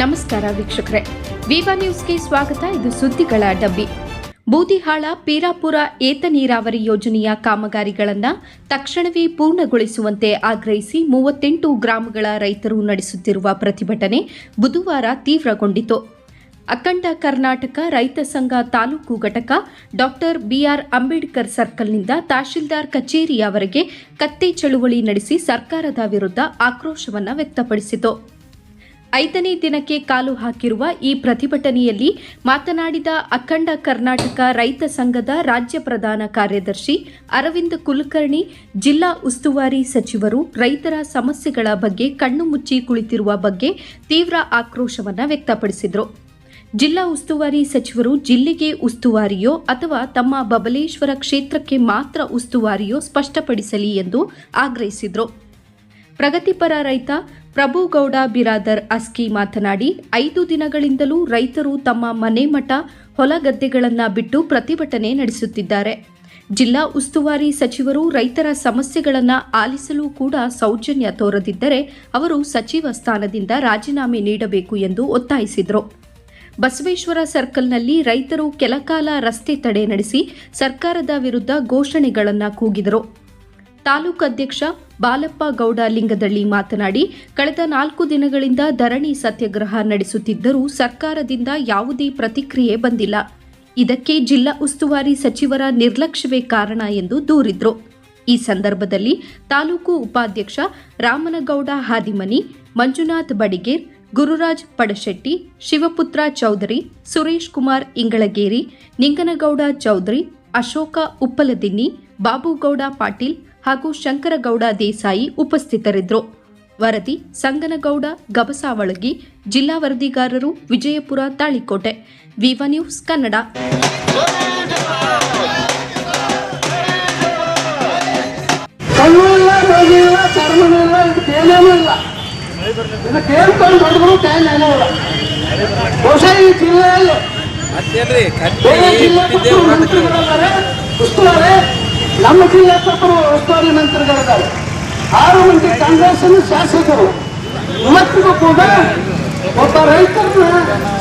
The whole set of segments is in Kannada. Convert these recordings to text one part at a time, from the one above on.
ನಮಸ್ಕಾರ ವೀಕ್ಷಕರೇ. ವಿವಾ ನ್ಯೂಸ್ಗೆ ಸ್ವಾಗತ, ಇದು ಸುದ್ದಿಗಳ ಡಬ್ಬಿ. ಬೂದಿಹಾಳ ಪೀರಾಪುರ ಏತ ನೀರಾವರಿ ಯೋಜನೆಯ ಕಾಮಗಾರಿಗಳನ್ನು ತಕ್ಷಣವೇ ಪೂರ್ಣಗೊಳಿಸುವಂತೆ ಆಗ್ರಹಿಸಿ ಮೂವತ್ತೆಂಟು ಗ್ರಾಮಗಳ ರೈತರು ನಡೆಸುತ್ತಿರುವ ಪ್ರತಿಭಟನೆ ಬುಧವಾರ ತೀವ್ರಗೊಂಡಿತು. ಅಖಂಡ ಕರ್ನಾಟಕ ರೈತ ಸಂಘ ತಾಲೂಕು ಘಟಕ ಡಾಕ್ಟರ್ ಬಿಆರ್ ಅಂಬೇಡ್ಕರ್ ಸರ್ಕಲ್ನಿಂದ ತಹಶೀಲ್ದಾರ್ ಕಚೇರಿಯವರೆಗೆ ಕತ್ತೆ ಚಳುವಳಿ ನಡೆಸಿ ಸರ್ಕಾರದ ವಿರುದ್ಧ ಆಕ್ರೋಶವನ್ನು ವ್ಯಕ್ತಪಡಿಸಿತು. ಐದನೇ ದಿನಕ್ಕೆ ಕಾಲು ಹಾಕಿರುವ ಈ ಪ್ರತಿಭಟನೆಯಲ್ಲಿ ಮಾತನಾಡಿದ ಅಖಂಡ ಕರ್ನಾಟಕ ರೈತ ಸಂಘದ ರಾಜ್ಯ ಪ್ರಧಾನ ಕಾರ್ಯದರ್ಶಿ ಅರವಿಂದ್ ಕುಲಕರ್ಣಿ, ಜಿಲ್ಲಾ ಉಸ್ತುವಾರಿ ಸಚಿವರು ರೈತರ ಸಮಸ್ಯೆಗಳ ಬಗ್ಗೆ ಕಣ್ಣು ಮುಚ್ಚಿ ಕುಳಿತಿರುವ ಬಗ್ಗೆ ತೀವ್ರ ಆಕ್ರೋಶವನ್ನು ವ್ಯಕ್ತಪಡಿಸಿದರು. ಜಿಲ್ಲಾ ಉಸ್ತುವಾರಿ ಸಚಿವರು ಜಿಲ್ಲೆಗೆ ಉಸ್ತುವಾರಿಯೋ ಅಥವಾ ತಮ್ಮ ಬಬಲೇಶ್ವರ ಕ್ಷೇತ್ರಕ್ಕೆ ಮಾತ್ರ ಉಸ್ತುವಾರಿಯೋ ಸ್ಪಷ್ಟಪಡಿಸಲಿ ಎಂದು ಆಗ್ರಹಿಸಿದರು. ಪ್ರಗತಿಪರ ರೈತ ಪ್ರಭುಗೌಡ ಬಿರಾದರ್ ಅಸ್ಕಿ ಮಾತನಾಡಿ, ಐದು ದಿನಗಳಿಂದಲೂ ರೈತರು ತಮ್ಮ ಮನೆ ಮಠ, ಹೊಲ ಗದ್ದೆಗಳನ್ನು ಬಿಟ್ಟು ಪ್ರತಿಭಟನೆ ನಡೆಸುತ್ತಿದ್ದಾರೆ. ಜಿಲ್ಲಾ ಉಸ್ತುವಾರಿ ಸಚಿವರು ರೈತರ ಸಮಸ್ಯೆಗಳನ್ನು ಆಲಿಸಲು ಕೂಡ ಸೌಜನ್ಯ ತೋರದಿದ್ದರೆ ಅವರು ಸಚಿವ ಸ್ಥಾನದಿಂದ ರಾಜೀನಾಮೆ ನೀಡಬೇಕು ಎಂದು ಒತ್ತಾಯಿಸಿದರು. ಬಸವೇಶ್ವರ ಸರ್ಕಲ್ನಲ್ಲಿ ರೈತರು ಕೆಲಕಾಲ ರಸ್ತೆ ತಡೆ ನಡೆಸಿ ಸರ್ಕಾರದ ವಿರುದ್ಧ ಘೋಷಣೆಗಳನ್ನು ಕೂಗಿದರು. ತಾಲೂಕು ಅಧ್ಯಕ್ಷ ಬಾಲಪ್ಪ ಗೌಡ ಲಿಂಗದಳ್ಳಿ ಮಾತನಾಡಿ, ಕಳೆದ ನಾಲ್ಕು ದಿನಗಳಿಂದ ಧರಣಿ ಸತ್ಯಾಗ್ರಹ ನಡೆಸುತ್ತಿದ್ದರೂ ಸರ್ಕಾರದಿಂದ ಯಾವುದೇ ಪ್ರತಿಕ್ರಿಯೆ ಬಂದಿಲ್ಲ. ಇದಕ್ಕೆ ಜಿಲ್ಲಾ ಉಸ್ತುವಾರಿ ಸಚಿವರ ನಿರ್ಲಕ್ಷ್ಯವೇ ಕಾರಣ ಎಂದು ದೂರಿದ್ರು. ಈ ಸಂದರ್ಭದಲ್ಲಿ ತಾಲೂಕು ಉಪಾಧ್ಯಕ್ಷ ರಾಮನಗೌಡ ಹಾದಿಮನಿ, ಮಂಜುನಾಥ್ ಬಡಿಗೇರ್, ಗುರುರಾಜ್ ಪಡಶೆಟ್ಟಿ, ಶಿವಪುತ್ರ ಚೌಧರಿ, ಸುರೇಶ್ ಕುಮಾರ್ ಇಂಗಳಗೇರಿ, ನಿಂಗನಗೌಡ ಚೌಧರಿ, ಅಶೋಕ ಉಪ್ಪಲದಿನ್ನಿ ಬಾಬುಗೌಡ ಪಾಟೀಲ್ ಹಾಗೂ ಶಂಕರಗೌಡ ದೇಸಾಯಿ ಉಪಸ್ಥಿತರಿದ್ದರು. ವರದಿ ಸಂಗನಗೌಡ ಗಬಸಾವಳಗಿ ಜಿಲ್ಲಾ ವರದಿಗಾರರು Vijayapura Talikote. Viva news Kannada. ಬಹುಶಃ ನಮ್ಮ ಜಿಲ್ಲೆ ಕೊಟ್ಟರು ಉಸ್ತುವಾರಿ ಮಂತ್ರಿಗಳಿದ್ದಾರೆ ಆರು ಮಂದಿ ಕಾಂಗ್ರೆಸ್ನ ಶಾಸಕರು. ಇವತ್ತಿಗೂ ಕೂಡ ಒಬ್ಬ ರೈತರನ್ನ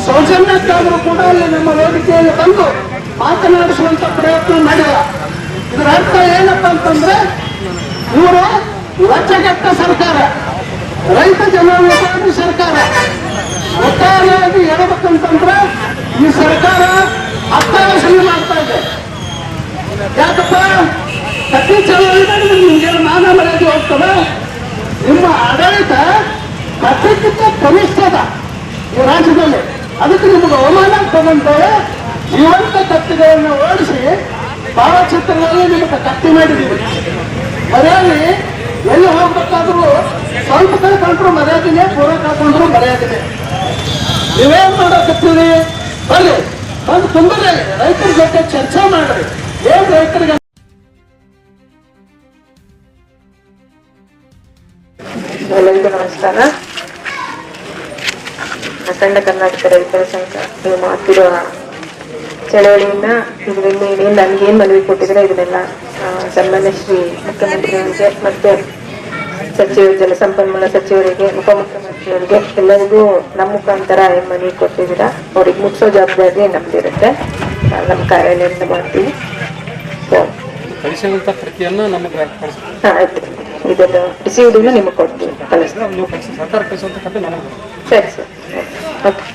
ಸೌಜನ್ಯಕ್ಕಾದರೂ ಕೂಡ ಅಲ್ಲಿ ನಮ್ಮ ವೇದಿಕೆಯಲ್ಲಿ ಬಂದು ಮಾತನಾಡಿಸುವಂತ ಪ್ರಯತ್ನ ಮಾಡಿಲ್ಲ ಇದರ ಅರ್ಥ ಏನಪ್ಪ ಅಂತಂದ್ರೆ, ಇವರು ಲಕ್ಷಗಟ್ಟ ಸರ್ಕಾರ, ರೈತ ಜನಾಂಗದ ಸರ್ಕಾರ, ಒಟ್ಟಾರೆಯಾಗಿ ಹೇಳ್ಬೇಕಂತಂದ್ರೆ ಈ ಸರ್ಕಾರ ಅತ್ಯಾವಶ್ಯ ಮಾಡ್ತಾ ಇದೆ ಯಾಕಪ್ಪ ಕಟ್ಟಿ ಚಳವಳಿ ಮಾಡಿದ್ರೆ ನಿಮ್ಗೆ ಮಾನ ಮರ್ಯಾದೆ ಹೋಗ್ತದೆ ನಿಮ್ಮ ಆಡಳಿತ ಕಥಕ್ಕಿಂತ ಕನಿಷ್ಠದ ಈ ರಾಜ್ಯದಲ್ಲಿ. ಅದಕ್ಕೆ ನಿಮಗೆ ಅವಮಾನ ತಗೊಂಡೇವೆ ಜೀವಂತ ಕತ್ತಿಗಳನ್ನು ಓಡಿಸಿ ಭಾವಚಿತ್ರಗಳಲ್ಲಿ ನಿಮಗೆ ಕತ್ತಿ ಮಾಡಿದ್ದೀವಿ. ಮರ್ಯಾದೆ ಎಲ್ಲಿ ಹೋಗ್ಬೇಕಾದ್ರೂ ಸ್ವಲ್ಪ ಕಡೆ ಕಂಡ್ರು ಮರ್ಯಾದಿನೇ, ಪೂರ ಕಾಕೊಂಡ್ರು ಮರ್ಯಾದಿನೇ. ನೀವೇನ್ ಮಾಡಕತ್ತೀರಿ? ಬರ್ರಿ. ಬಂದು ತುಂಬರಿ ರೈತರ ಜೊತೆ ಚರ್ಚೆ ಮಾಡ್ರಿ. ಏನ್ ರೈತರಿಗೆ ಎಲ್ಲರಿಗೂ ನಮಸ್ಕಾರ. ಅಖಂಡ ಕರ್ನಾಟಕ ರೈತರ ಸಂಘ ನೀವು ಮಾಡ್ತಿರೋ ಚಳವಳಿಯಿಂದ ಇದರಿಂದ ನೀವು ನನಗೇನು ಮನವಿ ಕೊಟ್ಟಿದ್ರೆ ಇದನ್ನೆಲ್ಲ ಸನ್ಮಾನ್ಯ ಶ್ರೀ ಮುಖ್ಯಮಂತ್ರಿಯವರಿಗೆ ಮತ್ತೆ ಸಚಿವ ಜಲಸಂಪನ್ಮೂಲ ಸಚಿವರಿಗೆ ಉಪಮುಖ್ಯಮಂತ್ರಿಯವರಿಗೆ ಎಲ್ಲರಿಗೂ ನಮ್ಮ ಮುಖಾಂತರ ಏನು ಮನವಿ ಕೊಟ್ಟಿದ್ದೀರಾ. ಅವ್ರಿಗೆ ಮುಗಿಸೋ ಜವಾಬ್ದಾರಿ ನಮ್ದಿರುತ್ತೆ. ನಮ್ಮ ಕಾರ್ಯಾಲಯದಿಂದ ಮಾಡ್ತೀವಿ. ಆಯ್ತು. ಇದನ್ನು ರಿಸೀವ್ಡ್ ನಿಮಗೆ ಕೊಡ್ತೀವಿ. ಕಳಿಸ್ತೀವಿ ಸರಿ ಸರ್. ಓಕೆ.